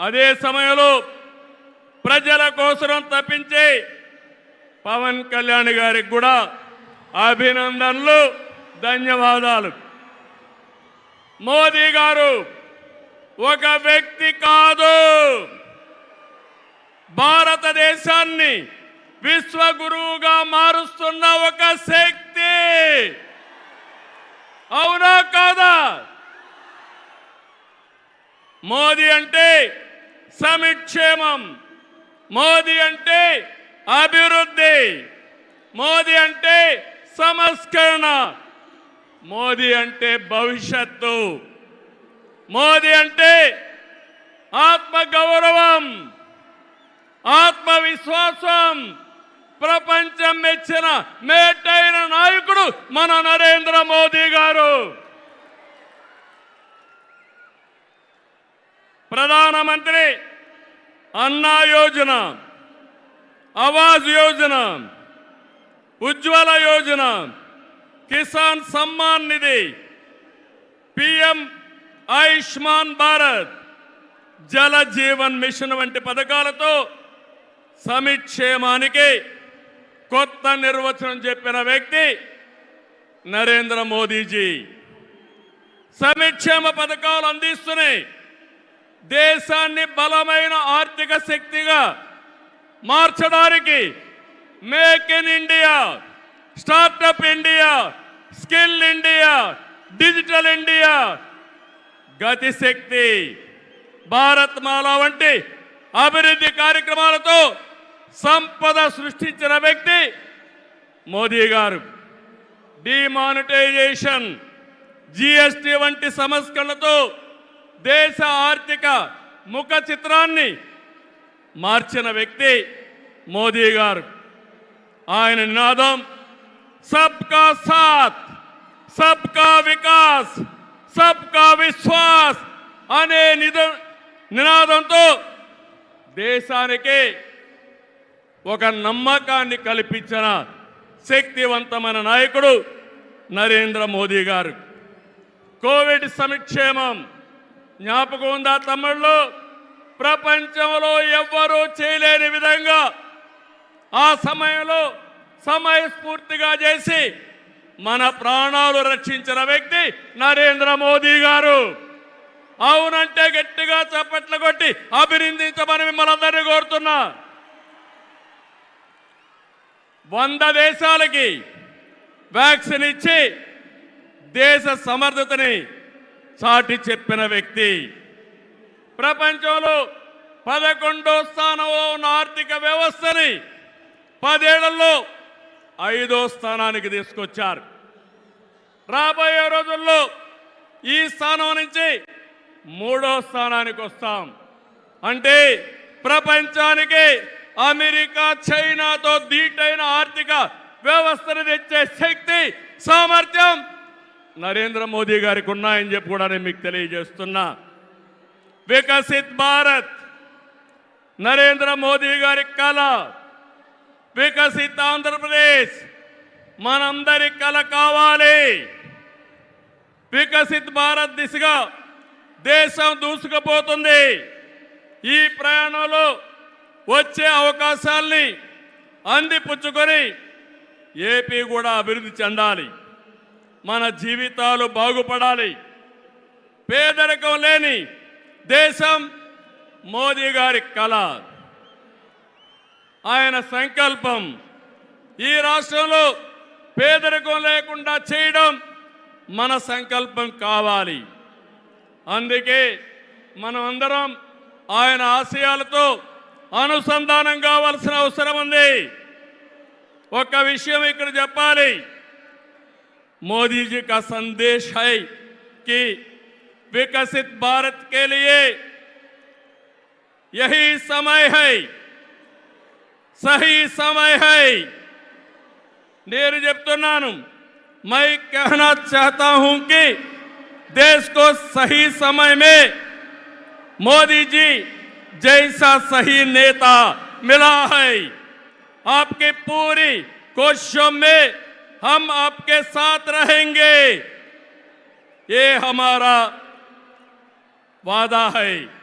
అదే సమయంలో ప్రజల కోసం తప్పించి పవన్ కళ్యాణ్ గారికి కూడా అభినందనలు ధన్యవాదాలు. మోదీ గారు ఒక వ్యక్తి కాదు. భారతదేశాన్ని విశ్వగురువుగా మారుస్తున్న ఒక శక్తి. అవునా కాదా? మోదీ అంటే సమిక్షేమం. మోదీ అంటే అభివృద్ధి. మోదీ అంటే సంస్కరణ. మోదీ అంటే భవిష్యత్తు. మోదీ అంటే ఆత్మగౌరవం. ఆత్మవిశ్వాసం. ప్రపంచం మెచ్చిన మేటైన నాయకుడు మన నరేంద్ర మోదీ గారు. ప్రధానమంత్రి అన్నా యోజన ఆవాజ్ యోజన ఉజ్వల యోజన కిసాన్ సమ్మాన్ నిధి పిఎం ఆయుష్మాన్ భారత్ జల జీవన్ మిషన్ వంటి పథకాలతో సమిక్షేమానికి కొత్త నిర్వచనం చెప్పిన వ్యక్తి నరేంద్ర మోదీజీ. సమిక్షేమ పథకాలు అందిస్తున్నాయి. దేశాన్ని బలమైన ఆర్థిక శక్తిగా మార్చడానికి make in India startup India skill India digital India Gatishakti Bharat Mala వంటి అభివృద్ధి కార్యక్రమాలతో సంపద సృష్టించిన వ్యక్తి మోదీ గారు. డిమానిటైజేషన్ జిఎస్టి వంటి సంస్కరణలతో దేశ ఆర్థిక ముఖ చిత్రాన్ని మార్చిన వ్యక్తి మోదీ గారు. ఆయన నినాదం సబ్కా సాత్ సబ్కా వికాస్ సబ్కా విశ్వాస్ అనే నిద నినాదంతో దేశానికి ఒక నమ్మకాన్ని కల్పించిన శక్తివంతమైన నాయకుడు నరేంద్ర మోదీ గారు. కోవిడ్ సంక్షేమం జ్ఞాపకం ఉందా తమ్ముళ్ళు? ప్రపంచంలో ఎవ్వరూ చేయలేని విధంగా ఆ సమయంలో సమయస్ఫూర్తిగా చేసి మన ప్రాణాలు రక్షించిన వ్యక్తి నరేంద్ర మోదీ గారు. అవునంటే గట్టిగా చప్పట్లు కొట్టి అభినందించమని మిమ్మల్ని అందరినీ కోరుతున్నా. వంద దేశాలకి వ్యాక్సిన్ ఇచ్చి దేశ సమర్థతని చాటి చెప్పిన వ్యక్తి. ప్రపంచంలో పదకొండో స్థానంలో ఉన్న ఆర్థిక వ్యవస్థని పదేళ్ళలో ఐదో స్థానానికి తీసుకొచ్చారు. రాబోయే రోజుల్లో ఈ స్థానం నుంచి మూడో స్థానానికి వస్తాం. అంటే ప్రపంచానికి అమెరికా చైనాతో ధీటైన ఆర్థిక వ్యవస్థను తెచ్చే శక్తి సామర్థ్యం నరేంద్ర మోదీ గారికి ఉన్నాయని చెప్పి కూడా నేను మీకు తెలియజేస్తున్నా. వికసిత్ భారత్ నరేంద్ర మోదీ గారి కళ వికసిత్ ఆంధ్రప్రదేశ్ మనందరి కళ కావాలి. వికసిత్ భారత్ దిశగా దేశం దూసుకుపోతుంది. ఈ ప్రయాణంలో వచ్చే అవకాశాల్ని అందిపుచ్చుకొని ఏపీ కూడా అభివృద్ధి చెందాలి. మన జీవితాలు బాగుపడాలి. పేదరికం లేని దేశం మోదీ గారి కళ. ఆయన సంకల్పం ఈ రాష్ట్రంలో పేదరికం లేకుండా చేయడం మన సంకల్పం కావాలి. అందుకే మనం అందరం ఆయన ఆశయాలతో అనుసంధానం కావాల్సిన అవసరం ఉంది. ఒక విషయం ఇక్కడ చెప్పాలి. मोदी जी का संदेश है कि विकसित भारत के लिए यही समय है, सही समय है। नेहरू जब तो मैं कहना चाहता हूँ कि देश को सही समय में मोदी जी जैसा सही नेता मिला है। आपकी पूरी कोशिशों में हम आपके साथ रहेंगे। ये हमारा वादा है।